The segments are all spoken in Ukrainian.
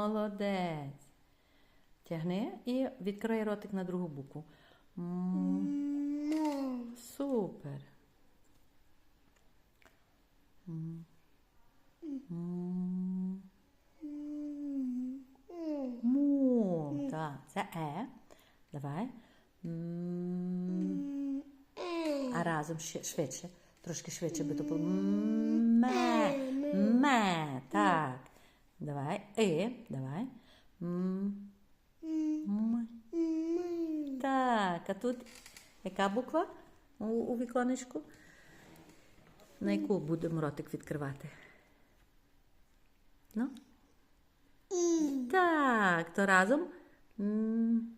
молодець. Тягни і відкрий ротик на другу букву. Супер. Му. Так, це Е. Давай. А разом швидше. Трошки швидше би то було. Ме. Так. Давай. Давай. М. М. Так. А тут яка буква у, у віконечку? На яку будемо ротик відкривати? Ну? Так, то разом. М.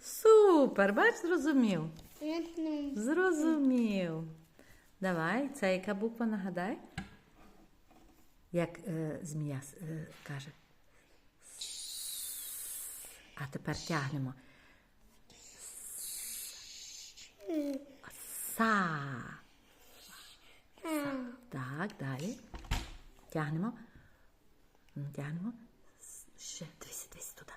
Супер, бач, зрозумів. Зрозумів. Давай, це яка буква нагадай? Як е, змія е, каже. А тепер тягнемо. Са. Так, далі. Тягнемо. Тягнемо. Ще дивись, дивись туди.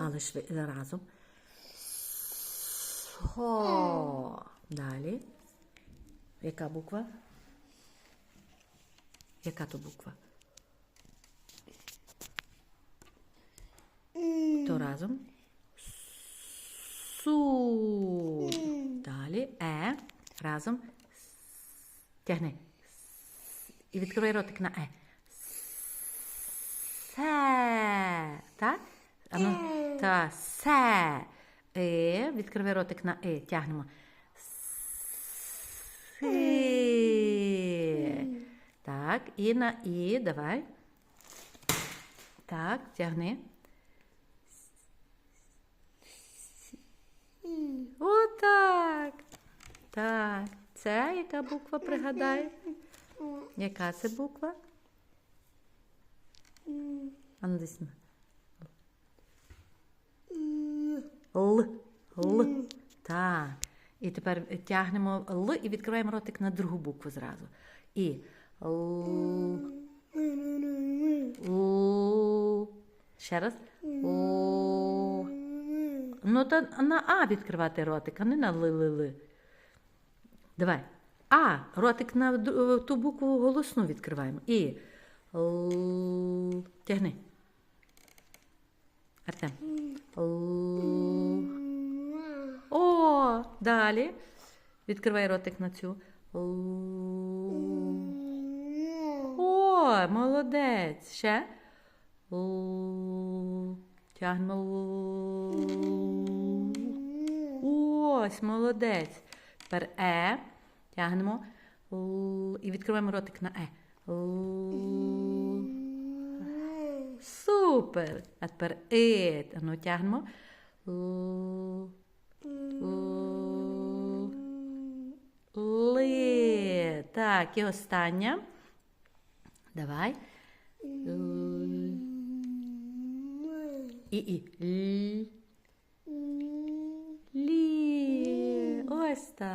Але шви... разом. Со. Далі. Яка буква? Яка то буква? То разом. Су. Далі. Е. Разом. Тягни. І відкривай ротик на Е. Се. Так? Ану, та, се. Е. Відкривай ротик на Е. Тягнемо. Си. Так, і на І. Давай. Так, тягни. Отак. Так. Це яка буква пригадай? Яка це буква? А десь. на. Л. Л. Так. І тепер тягнемо Л і відкриваємо ротик на другу букву зразу. І. Ще раз. Ну, то на А відкривати ротик, а не на Л-Л-Л. Давай. А, ротик на ту букву голосну відкриваємо. І. Л. Тягни. Артем. Л. Далі. Відкривай ротик на цю. О, молодець. Ще. Тягнемо. Ось, молодець. Тепер Е. Тягнемо. І відкриваємо ротик на Е. Супер. А тепер И. Ну, тягнемо. Ли. Так, і остання. Давай. І і. Лі. Ось так.